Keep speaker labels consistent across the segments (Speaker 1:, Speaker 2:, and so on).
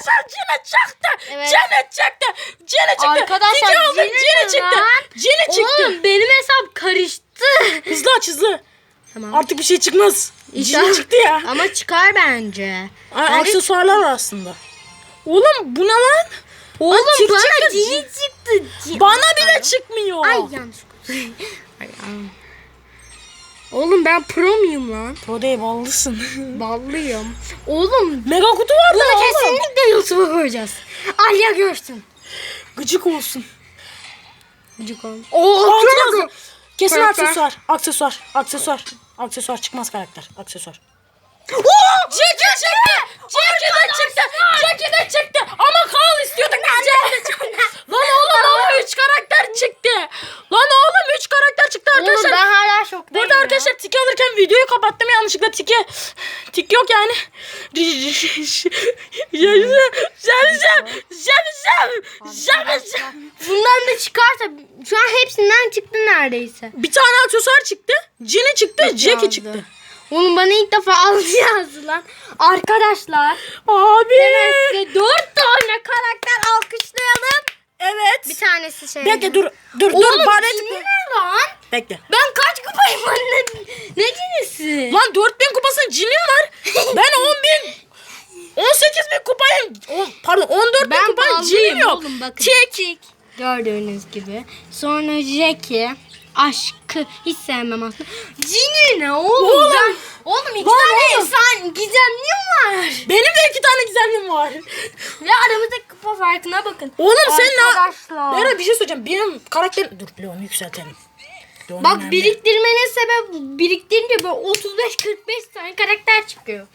Speaker 1: Arkadaşlar Cini çıktı.
Speaker 2: Evet.
Speaker 1: Cini çıktı. Cini çıktı.
Speaker 2: Arkadaşlar,
Speaker 1: Tiki oldu.
Speaker 2: Cini
Speaker 1: Cini
Speaker 2: ne
Speaker 1: çıktı. Cini çıktı.
Speaker 2: Oğlum benim hesap karıştı.
Speaker 1: Hızlı aç hızlı.
Speaker 2: Tamam.
Speaker 1: Artık bir şey çıkmaz. Cini çıktı ya.
Speaker 2: Ama çıkar bence.
Speaker 1: Ay,
Speaker 2: Bence-
Speaker 1: aksesuarlar var aslında. Oğlum bu ne lan?
Speaker 2: Oğlum
Speaker 1: tik
Speaker 2: bana
Speaker 1: çıktı.
Speaker 2: cini çıktı. Ci-
Speaker 1: Bana bile çıkmıyor.
Speaker 2: Ay yanlış. Ay, ay. Oğlum ben pro muyum lan?
Speaker 1: Pro değil ballısın.
Speaker 2: Ballıyım. Oğlum
Speaker 1: Mega kutu var
Speaker 2: bunu
Speaker 1: oğlum.
Speaker 2: kesinlikle YouTube'a koyacağız. Alya görsün.
Speaker 1: Gıcık olsun.
Speaker 2: Gıcık olun. Oo,
Speaker 1: yazdı. Kesin
Speaker 2: Karakter.
Speaker 1: aksesuar. Aksesuar. Aksesuar. Aksesuar çıkmaz karakter. Aksesuar.
Speaker 2: Jackie çıktı.
Speaker 1: Jackie de çıktı. Jackie de çıktı. Ama Carl istiyorduk biz Jackie çıktı. Lan oğlum ama 3 karakter çıktı. Lan oğlum 3 karakter çıktı
Speaker 2: Oğlum
Speaker 1: arkadaşlar.
Speaker 2: ben hala şoktayım
Speaker 1: Burada
Speaker 2: ya.
Speaker 1: arkadaşlar tiki alırken videoyu kapattım yanlışlıkla tiki. Tik yok yani.
Speaker 2: Bundan da çıkarsa şu an hepsinden çıktı neredeyse.
Speaker 1: Bir tane aksesuar çıktı. Cini çıktı. Jackie
Speaker 2: yazdı.
Speaker 1: çıktı.
Speaker 2: Oğlum bana ilk defa altı yazdı lan. Arkadaşlar
Speaker 1: Abi.
Speaker 2: size dört tane karakter alkışlayalım.
Speaker 1: Evet.
Speaker 2: Bir tanesi şey.
Speaker 1: Bekle dur. Dur
Speaker 2: Oğlum
Speaker 1: dur. Bari
Speaker 2: cini ne lan?
Speaker 1: Bekle.
Speaker 2: Ben kaç kupayım anne? Ne cinisi?
Speaker 1: Lan 4000 kupasının cinim var. Ben 10 bin 18 bin kupayım. O, pardon 14 bin
Speaker 2: ben
Speaker 1: kupayım cinim
Speaker 2: ballıyım
Speaker 1: yok.
Speaker 2: oğlum bakın.
Speaker 1: Tik.
Speaker 2: Gördüğünüz gibi. Sonra Jackie. Aşkı hiç sevmem aslında. Cini ne oğlum?
Speaker 1: Oğlum.
Speaker 2: Ben, oğlum iki
Speaker 1: Lan
Speaker 2: tane
Speaker 1: oğlum.
Speaker 2: insan gizemliyim var.
Speaker 1: Benim de iki tane gizemlim var.
Speaker 2: Ve aramızdaki kupa farkına bakın.
Speaker 1: Oğlum sen ne? Bera bir şey söyleyeceğim. Benim karakterim... Dur Leon'u yükseltelim. Leon
Speaker 2: Bak
Speaker 1: önemli.
Speaker 2: biriktirmenin sebebi biriktirince böyle 35-45 tane karakter çıkıyor.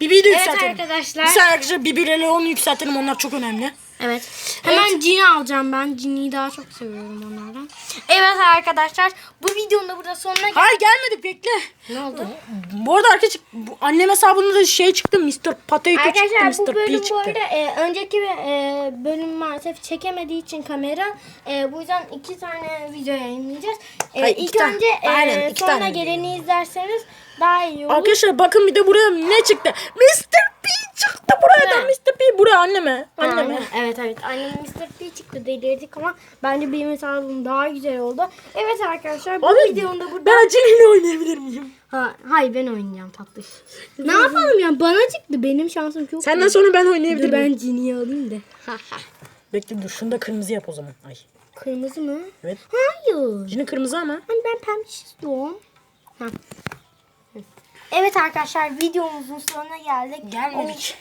Speaker 1: Bibi'yi de
Speaker 2: Evet
Speaker 1: yükseltelim.
Speaker 2: arkadaşlar.
Speaker 1: Bir saniye arkadaşlar Bibi ile Leon'u yükseltelim. Onlar çok önemli.
Speaker 2: Evet. Hemen Cini alacağım ben. Cini'yi daha çok seviyorum onlardan. Evet arkadaşlar. Bu videonun da burada sonuna geldik.
Speaker 1: Hayır gelmedik bekle.
Speaker 2: Ne oldu?
Speaker 1: Bu arada arkadaşlar bu annem hesabında da şey çıktı. Mr. Potato
Speaker 2: Arkadaşlar
Speaker 1: çıktı.
Speaker 2: bu
Speaker 1: Mr.
Speaker 2: bölüm bu arada e, önceki e, bölüm maalesef çekemediği için kamera e, bu yüzden iki tane video yayınlayacağız. E,
Speaker 1: Hayır,
Speaker 2: ilk
Speaker 1: tane.
Speaker 2: önce e,
Speaker 1: Aynen,
Speaker 2: sonra geleni izlerseniz daha iyi olur.
Speaker 1: Arkadaşlar bakın bir de buraya ne çıktı? Mr. Çıktı buraya da. Mr. P buraya anneme. Anneme.
Speaker 2: Aynen. Evet evet. Annem Mr. P çıktı delirdik ama bence benim hesabım daha güzel oldu. Evet arkadaşlar bu
Speaker 1: Abi,
Speaker 2: videonun da burada...
Speaker 1: Ben aceleyle oynayabilir miyim?
Speaker 2: Ha, hayır ben oynayacağım tatlış. ne yapalım ya bana çıktı benim şansım çok
Speaker 1: Senden sonra ben
Speaker 2: Dur
Speaker 1: oynayabilir miyim?
Speaker 2: ben Cini'yi alayım da.
Speaker 1: Bekle dur şunu da kırmızı yap o zaman. Ay.
Speaker 2: Kırmızı mı?
Speaker 1: Evet.
Speaker 2: Hayır.
Speaker 1: Cini kırmızı ama.
Speaker 2: Hani ben pembe istiyorum. Evet arkadaşlar videomuzun sonuna geldik.
Speaker 1: Gelmedik.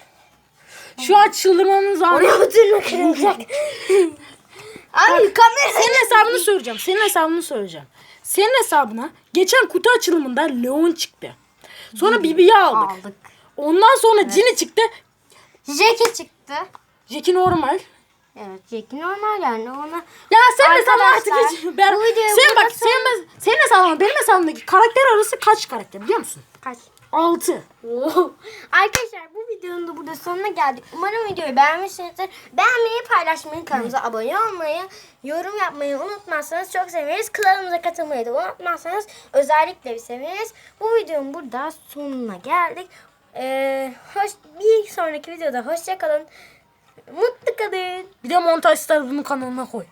Speaker 1: Şu an çıldırmamız lazım.
Speaker 2: Oraya oturma kırılacak. Abi kamera
Speaker 1: Senin hesabını söyleyeceğim. Senin hesabını söyleyeceğim. Senin hesabına geçen kutu açılımında Leon çıktı. Sonra Bibi'yi aldık.
Speaker 2: aldık.
Speaker 1: Ondan sonra Cini çıktı.
Speaker 2: Jackie çıktı.
Speaker 1: Jackie normal.
Speaker 2: Evet Jackie normal yani ona.
Speaker 1: Ya sen hesabı artık
Speaker 2: Arkadaşlar,
Speaker 1: hiç... Ben,
Speaker 2: bu videoyu
Speaker 1: sen bak senin, senin hesabın benim hesabımdaki karakter arası kaç karakter biliyor musun?
Speaker 2: Kaç?
Speaker 1: 6.
Speaker 2: Arkadaşlar burada sonuna geldik. Umarım videoyu beğenmişsinizdir. Beğenmeyi, paylaşmayı, kanalımıza abone olmayı, yorum yapmayı unutmazsanız çok seviniriz. Kanalımıza katılmayı da unutmazsanız özellikle bir seviniriz. Bu videonun burada sonuna geldik. Ee, hoş, bir sonraki videoda hoşça kalın. Mutlu kalın.
Speaker 1: Bir de montajlar bunun kanalına koy.